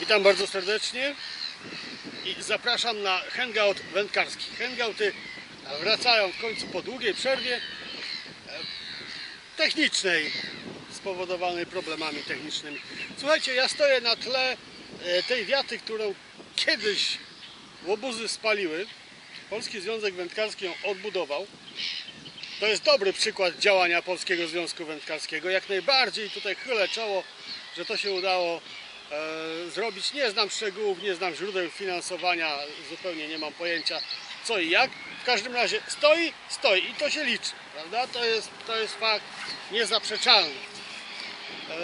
Witam bardzo serdecznie i zapraszam na hangout wędkarski. Hangouty wracają w końcu po długiej przerwie e, technicznej, spowodowanej problemami technicznymi. Słuchajcie, ja stoję na tle e, tej wiaty, którą kiedyś łobuzy spaliły. Polski Związek Wędkarski ją odbudował. To jest dobry przykład działania Polskiego Związku Wędkarskiego. Jak najbardziej tutaj chylę czoło, że to się udało zrobić. Nie znam szczegółów, nie znam źródeł finansowania, zupełnie nie mam pojęcia co i jak. W każdym razie stoi, stoi i to się liczy, prawda? To jest, to jest fakt niezaprzeczalny. E,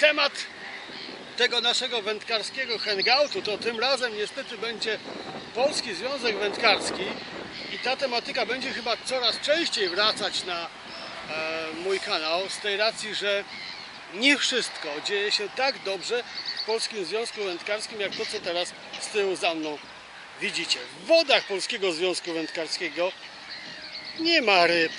temat tego naszego wędkarskiego hangoutu to tym razem niestety będzie Polski Związek Wędkarski i ta tematyka będzie chyba coraz częściej wracać na e, mój kanał z tej racji, że nie wszystko dzieje się tak dobrze w Polskim Związku Wędkarskim jak to co teraz z tyłu za mną widzicie. W wodach Polskiego Związku Wędkarskiego nie ma ryb.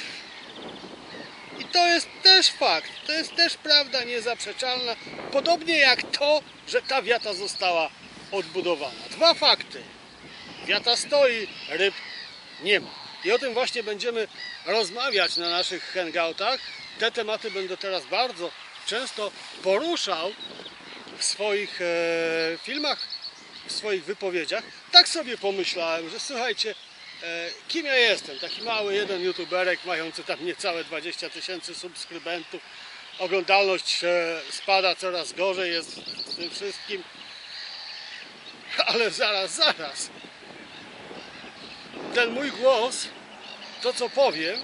I to jest też fakt, to jest też prawda niezaprzeczalna, podobnie jak to, że ta wiata została odbudowana. Dwa fakty. Wiata stoi, ryb nie ma. I o tym właśnie będziemy rozmawiać na naszych hangoutach. Te tematy będę teraz bardzo często poruszał w swoich e, filmach, w swoich wypowiedziach. Tak sobie pomyślałem, że słuchajcie, e, kim ja jestem? Taki mały jeden youtuberek mający tam niecałe 20 tysięcy subskrybentów. Oglądalność e, spada coraz gorzej jest w tym wszystkim. Ale zaraz, zaraz ten mój głos, to co powiem,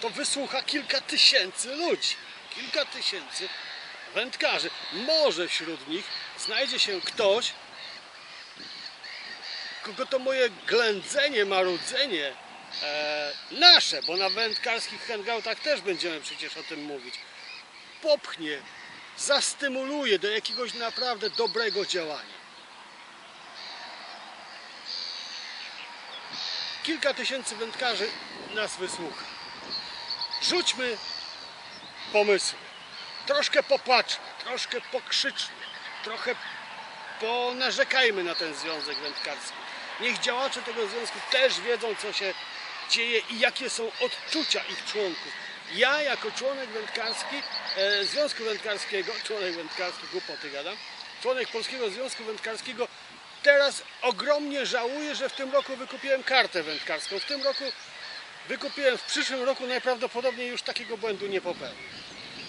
to wysłucha kilka tysięcy ludzi. Kilka tysięcy wędkarzy. Może wśród nich znajdzie się ktoś, kogo to moje ględzenie, marudzenie e, nasze, bo na wędkarskich hangoutach też będziemy przecież o tym mówić, popchnie, zastymuluje do jakiegoś naprawdę dobrego działania. kilka tysięcy wędkarzy nas wysłucha. Rzućmy pomysły. Troszkę popłaczmy, troszkę pokrzyczmy, trochę ponarzekajmy na ten związek wędkarski. Niech działacze tego związku też wiedzą, co się dzieje i jakie są odczucia ich członków. Ja jako członek wędkarski, e, Związku Wędkarskiego, członek wędkarski, głupoty gadam, członek Polskiego Związku Wędkarskiego teraz ogromnie żałuję, że w tym roku wykupiłem kartę wędkarską. W tym roku wykupiłem, w przyszłym roku najprawdopodobniej już takiego błędu nie popełnię.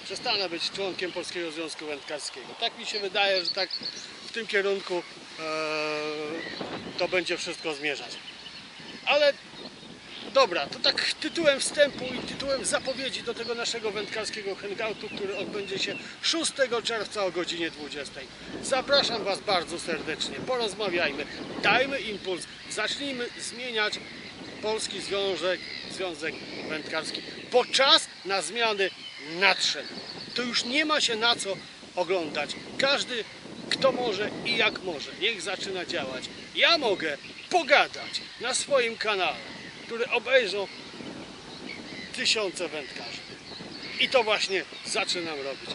Przestanę być członkiem Polskiego Związku Wędkarskiego. Tak mi się wydaje, że tak w tym kierunku e, to będzie wszystko zmierzać. Ale dobra, to tak tytułem wstępu i tytułem zapowiedzi do tego naszego wędkarskiego hangoutu, który odbędzie się 6 czerwca o godzinie 20. Zapraszam Was bardzo serdecznie, porozmawiajmy, dajmy impuls, zacznijmy zmieniać Polski Związek, Związek Wędkarski, bo czas na zmiany nadszedł. To już nie ma się na co oglądać. Każdy, kto może i jak może, niech zaczyna działać. Ja mogę pogadać na swoim kanale, który obejrzą tysiące wędkarzy. I to właśnie zaczynam robić.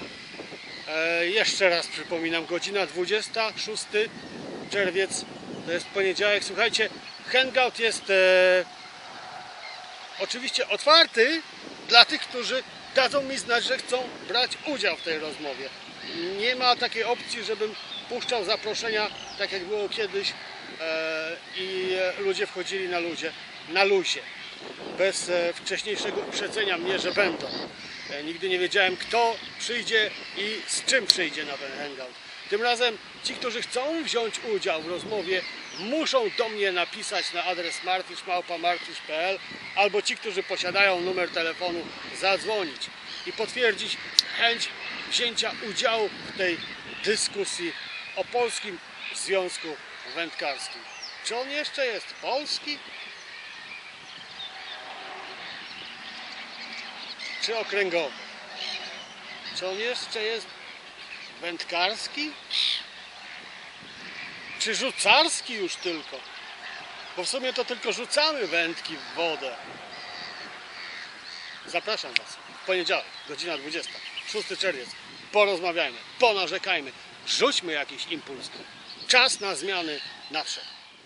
E, jeszcze raz przypominam, godzina 26 czerwiec, to jest poniedziałek. Słuchajcie, hangout jest e, oczywiście otwarty dla tych, którzy dadzą mi znać, że chcą brać udział w tej rozmowie. Nie ma takiej opcji, żebym puszczał zaproszenia, tak jak było kiedyś e, i ludzie wchodzili na ludzie, na luzie, bez e, wcześniejszego uprzedzenia mnie, że będą. E, Nigdy nie wiedziałem, kto przyjdzie i z czym przyjdzie na ten hangout. Tym razem ci, którzy chcą wziąć udział w rozmowie, muszą do mnie napisać na adres martisz.martisz.pl albo ci, którzy posiadają numer telefonu, zadzwonić i potwierdzić chęć wzięcia udziału w tej dyskusji o Polskim Związku Wędkarskim. Czy on jeszcze jest polski? Czy okręgowy? Czy on jeszcze jest wędkarski? Czy rzucarski już tylko? Bo w sumie to tylko rzucamy wędki w wodę. Zapraszam Was. Poniedziałek, godzina 20. 6 czerwiec. porozmawiajmy, ponarzekajmy, rzućmy jakiś impuls. Czas na zmiany nadszedł.